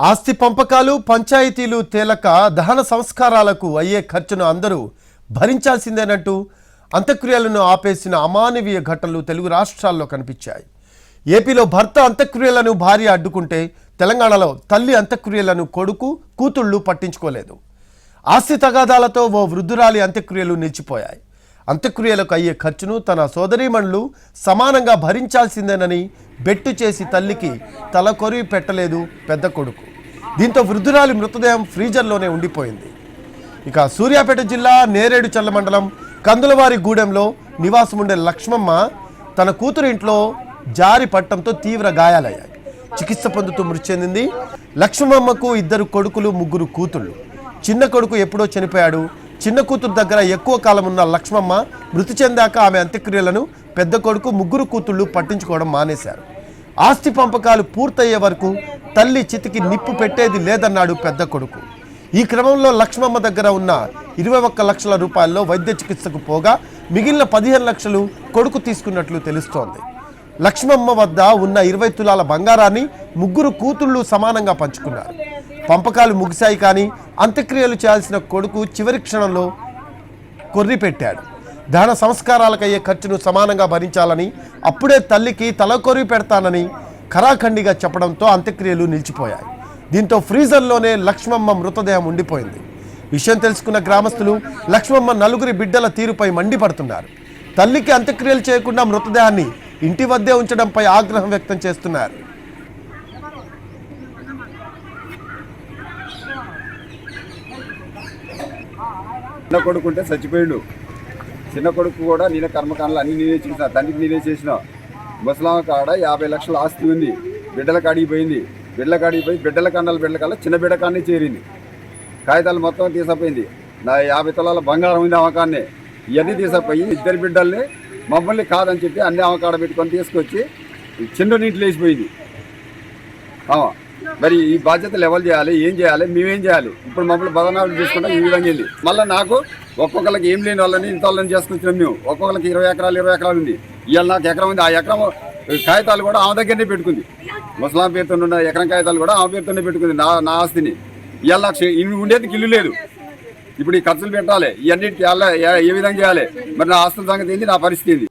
ఆస్తి పంపకాలు పంచాయతీలు తేలక దహన సంస్కారాలకు అయ్యే ఖర్చును అందరూ భరించాల్సిందేనంటూ అంత్యక్రియలను ఆపేసిన అమానవీయ ఘటనలు తెలుగు రాష్ట్రాల్లో కనిపించాయి. ఏపీలో భర్త అంత్యక్రియలను భార్య అడ్డుకుంటే తెలంగాణలో తల్లి అంత్యక్రియలను కొడుకు కూతుళ్ళు పట్టించుకోలేదు. ఆస్తి తగాదాలతో ఓ వృద్ధురాలి అంత్యక్రియలు నిలిచిపోయాయి. అంత్యక్రియలకు అయ్యే ఖర్చును తన సోదరీమణులు సమానంగా భరించాల్సిందేనని బెట్టు చేసి తల్లికి తలకొరివి పెట్టలేదు పెద్ద కొడుకు. దీంతో వృద్ధురాలి మృతదేహం ఫ్రీజర్లోనే ఉండిపోయింది. ఇక సూర్యాపేట జిల్లా నేరేడు చల్ల మండలం కందులవారి గూడెంలో నివాసముండే లక్ష్మమ్మ తన కూతురు ఇంట్లో జారి పట్టడంతో తీవ్ర గాయాలయ్యాయి. చికిత్స పొందుతూ మృతి చెందింది. లక్ష్మమ్మకు ఇద్దరు కొడుకులు ముగ్గురు కూతుళ్ళు. చిన్న కొడుకు ఎప్పుడో చనిపోయాడు. చిన్న కూతురు దగ్గర ఎక్కువ కాలం ఉన్న లక్ష్మమ్మ మృతి చెందాక ఆమె అంత్యక్రియలను పెద్ద కొడుకు ముగ్గురు కూతుళ్ళు పట్టించుకోవడం మానేశారు. ఆస్తి పంపకాలు పూర్తయ్యే వరకు తల్లి చితికి నిప్పు పెట్టేది లేదన్నాడు పెద్ద కొడుకు. ఈ క్రమంలో లక్ష్మమ్మ దగ్గర ఉన్న ఇరవై ఒక్క లక్షల రూపాయల్లో వైద్య చికిత్సకు పోగా మిగిలిన పదిహేను లక్షలు కొడుకు తీసుకున్నట్లు తెలుస్తోంది. లక్ష్మమ్మ వద్ద ఉన్న ఇరవై తులాల బంగారాన్ని ముగ్గురు కూతుళ్ళు సమానంగా పంచుకున్నారు. పంపకాలు ముగిశాయి కానీ అంత్యక్రియలు చేయాల్సిన కొడుకు చివరి క్షణంలో కొర్రి పెట్టాడు దహన సంస్కారాలకయ్యే ఖర్చును సమానంగా భరించాలని అప్పుడే తల్లికి తల కొరివి పెడతానని ఖరాఖండిగా చెప్పడంతో అంత్యక్రియలు నిలిచిపోయాయి. దీంతో ఫ్రీజర్లోనే లక్ష్మమ్మ మృతదేహం ఉండిపోయింది. విషయం తెలుసుకున్న గ్రామస్తులు లక్ష్మమ్మ నలుగురి బిడ్డల తీరుపై మండిపడుతున్నారు. తల్లికి అంత్యక్రియలు చేయకుండా మృతదేహాన్ని ఇంటి వద్దే ఉంచడంపై ఆగ్రహం వ్యక్తం చేస్తున్నారు. చిన్న కొడుకు ఉంటే చచ్చిపోయిండు. చిన్న కొడుకు కూడా నేనే కర్మకాండలు అన్ని నేనే చేసిన తండ్రికి నేనే చేసిన. ముసలామ కాడ యాభై లక్షల ఆస్తి ఉంది. బిడ్డల కాడికి పోయింది బిడ్డల కాడికి పోయి బిడ్డల కండాల బిడ్డల కల్లా చిన్న బిడ్డ కాడనే చేరింది. కాగితాలు మొత్తం తీసపోయింది. నా యాభై తులాల బంగారం ఉంది అవకాన్నే ఇవన్నీ తీసపోయి ఇద్దరు బిడ్డల్ని మమ్మల్ని కాదని చెప్పి అన్ని అవకాడ పెట్టుకొని తీసుకొచ్చి చిన్న నీటిలో వేసిపోయింది. మరి ఈ బాధ్యతలు ఎవరు చేయాలి? ఏం చేయాలి? మేమేం చేయాలి? ఇప్పుడు మమ్మల్ని బదనాలు చేసుకుంటాం ఈ విధంగా వెళ్ళి. మళ్ళీ నాకు ఒక్కొక్కరికి ఏం లేని వాళ్ళని ఇంత వాళ్ళని చేసుకొచ్చినాం మేము. ఒక్కొక్కరికి ఇరవై ఎకరాలు ఇరవై ఎకరాలు ఉంది. ఇవాళ నాకు ఎకరం ఉంది. ఆ ఎకరం కాగితాలు కూడా ఆమె దగ్గరనే పెట్టుకుంది. ముసలాం పేరుతో ఉన్న ఎకరం కాగితాలు కూడా ఆమె పేరుతోనే పెట్టుకుంది నా నా ఆస్తిని. ఇవాళ నాకు ఇవి ఉండేది ఇల్లు లేదు. ఇప్పుడు ఈ ఖర్చులు పెట్టాలి. ఇవన్నిటికి ఏ ఏ విధంగా చేయాలి? మరి నా ఆస్తుల సంగతి ఏంది? నా పరిస్థితి ఏంది?